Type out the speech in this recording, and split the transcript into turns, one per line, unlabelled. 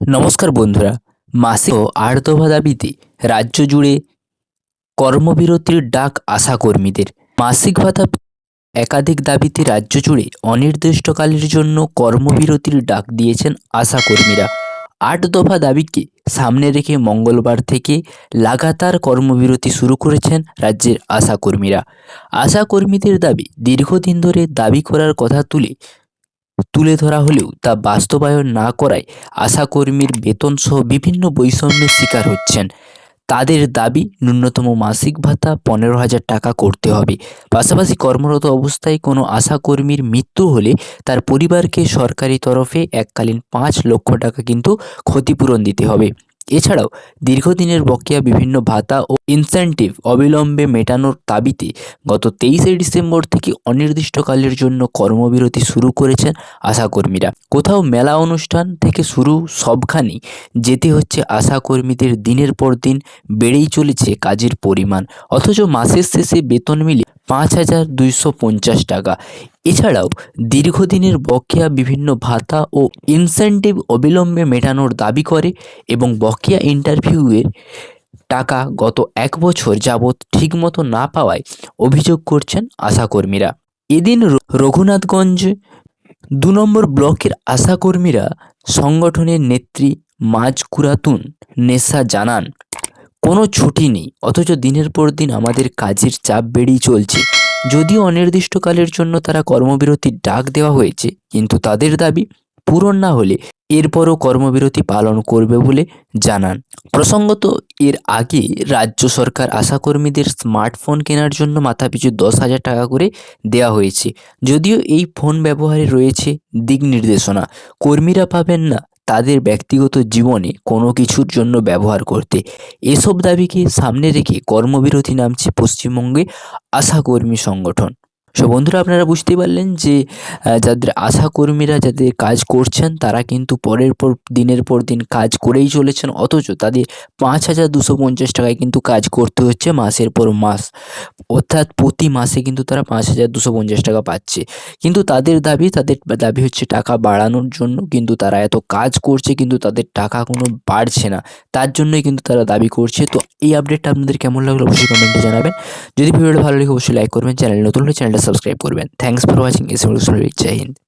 নমস্কার বন্ধুরা, মাসিক আর্তভা দাবিতে রাজ্য জুড়ে কর্মবিরতির ডাক আশা কর্মীদের। মাসিক ভাতা একাধিক দাবিতে রাজ্য জুড়ে অনির্দিষ্টকালের জন্য কর্মবিরতির ডাক দিয়েছেন আশা কর্মীরা। আট দফা দাবিকে সামনে রেখে মঙ্গলবার থেকে লাগাতার কর্মবিরতি শুরু করেছেন রাজ্যের আশা কর্মীরা। আশা কর্মীদের দাবি, দীর্ঘদিন ধরে দাবি করার কথা তুলে তুলে ধরা হলেও তা বাস্তবায়ন না করায় আশাকর্মীর বেতন সহ বিভিন্ন বৈষম্যের শিকার হচ্ছেন। তাদের দাবি, ন্যূনতম মাসিক ভাতা পনেরো হাজার টাকা করতে হবে। পাশাপাশি কর্মরত অবস্থায় কোনো আশাকর্মীর মৃত্যু হলে তার পরিবারকে সরকারি তরফে এককালীন পাঁচ লক্ষ টাকা কিন্তু ক্ষতিপূরণ দিতে হবে। এছাড়াও দীর্ঘদিনের বকেয়া বিভিন্ন ভাতা ও ইনসেন্টিভ অবিলম্বে মেটানোর দাবিতে গত তেইশে ডিসেম্বর থেকে অনির্দিষ্টকালের জন্য কর্মবিরতি শুরু করেছেন আশাকর্মীরা। কোথাও মেলা অনুষ্ঠান থেকে শুরু সবখানেই যেতে হচ্ছে আশাকর্মীদের দিনের পর দিন বেড়েই চলেছে কাজের পরিমাণ। অথচ মাসের শেষে বেতন মিলে পাঁচ হাজার দুইশো পঞ্চাশ টাকা। এছাড়াও দীর্ঘদিনের বকেয়া বিভিন্ন ভাতা ও ইনসেন্টিভ অবিলম্বে মেটানোর দাবি করে এবং বকেয়া ইন্টারভিউয়ের টাকা গত এক বছর যাবৎ ঠিকমতো না পাওয়ায় অভিযোগ করছেন আশাকর্মীরা। এদিন রঘুনাথগঞ্জ দু নম্বর ব্লকের আশাকর্মীরা সংগঠনের নেত্রী মাঝ কুরাতুন নেশা জানান। কোনো ছুটি নেই, অথচ দিনের পর দিন আমাদের কাজের চাপ বেড়েই চলছে। যদিও অনির্দিষ্টকালের জন্য তারা কর্মবিরতির ডাক দেওয়া হয়েছে, কিন্তু তাদের দাবি পূরণ না হলে এরপরও কর্মবিরতি পালন করবে বলে জানান। প্রসঙ্গত, এর আগে রাজ্য সরকার আশাকর্মীদের স্মার্টফোন কেনার জন্য মাথাপিছু দশ হাজার টাকা করে দেওয়া হয়েছে। যদিও এই ফোন ব্যবহারে রয়েছে দিক নির্দেশনা, কর্মীরা পাবেন না তাদের ব্যক্তিগত জীবনে কোনো কিছুর জন্য ব্যবহার করতে। এসব দাবিকে সামনে রেখে কর্মবিরতি নামছে পশ্চিমবঙ্গে আশাকর্মী সংগঠন। সো বন্ধুরা, আপনারা বুঝতেই পারলেন যে যাদের আশাকর্মীরা যাদের কাজ করছেন, তারা কিন্তু পরের পর, দিনের পর দিন কাজ করেই চলেছেন, অথচ তাদের পাঁচ হাজার দুশো পঞ্চাশ টাকায় কিন্তু কাজ করতে হচ্ছে মাসের পর মাস। অর্থাৎ প্রতি মাসে কিন্তু তারা পাঁচ হাজার দুশো পঞ্চাশ টাকা পাচ্ছে। কিন্তু তাদের দাবি তাদের দাবি হচ্ছে টাকা বাড়ানোর জন্য কিন্তু তারা এত কাজ করছে, কিন্তু তাদের টাকা কোনো বাড়ছে না। তার জন্যই কিন্তু তারা দাবি করছে। তো এই আপডেটটা আপনাদের কেমন লাগল অবশ্যই কমেন্টে জানাবেন। যদি ভিডিওটা ভালো লাগে অবশ্যই লাইক করবেন। চ্যানেল নতুন হলে চ্যানেলটা সাবস্ক্রাইব করবেন থ্যাংকস ফর ওয়াচিং এস জয় হিন্দ